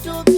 to be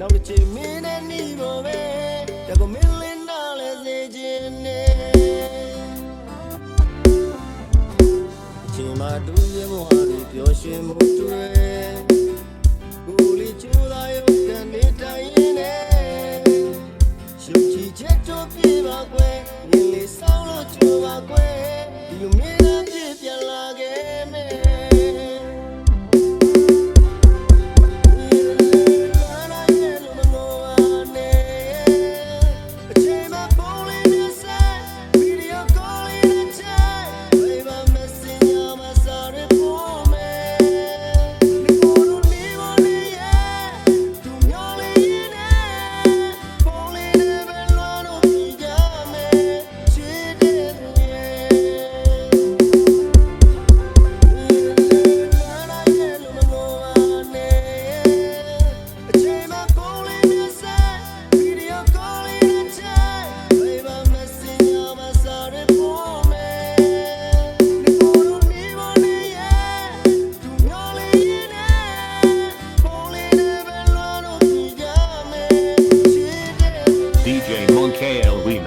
နောက်တစ်ချိန်မင်းနဲ့နေဖို့ပဲဒါကိုမင်းလင်းတော့လဲစေခြင်းနဲ့ချိန်မှာတူးရမဟာဒီပျော်ရွှင်မှုတွေ KLW.